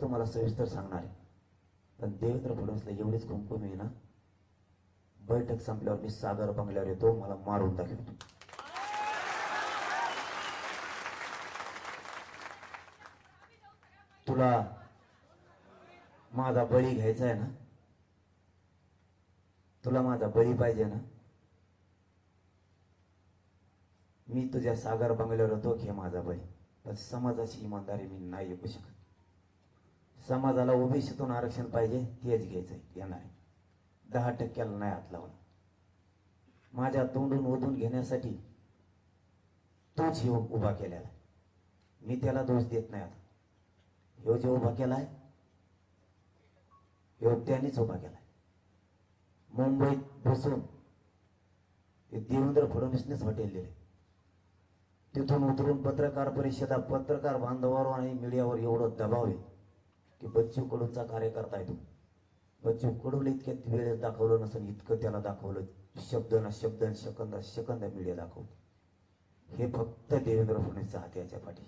तुम्हाला सविस्तर सांगणार आहे. पण देवेंद्र फडणवीसला एवढीच कुमकुम आहे ना बैठक संपल्यावर मी सागर बंगल्यावर येतो मला मारून दाखवतो तुला माझा बळी घ्यायचा आहे ना तुला माझा बळी पाहिजे ना मी तुझ्या सागर बंगल्यावर होतो घे माझा बळी. पण समाजाची इमानदारी मी नाही ऐकू शकत. समाजाला ओबीसीतून आरक्षण पाहिजे तेच घ्यायचंय येणार आहे. दहा टक्क्याला नाही हात लावला माझ्या तोंडून ओढून घेण्यासाठी तोच हे उभा केलेला आहे. मी त्याला दोष देत नाही आता. ह्यो जे उभा केलाय ह्यो त्यानेच उभा केलाय. मुंबईत बसून देवेंद्र फडणवीसनेच हॉटेल दिले तिथून उतरून पत्रकार परिषदा पत्रकार बांधवावर आणि मीडियावर एवढं दबाव आहे. की बच्चू कडूचा कार्यकर्ता आहे तो. बच्चू कडून इतक्यात वेळेस दाखवलं नसेल इतकं त्याला दाखवलं. शब्द ना शब्द सेकंद सेकंद मीडिया दाखवतो. हे फक्त देवेंद्र फडणवीसचा हात याच्या पाठी.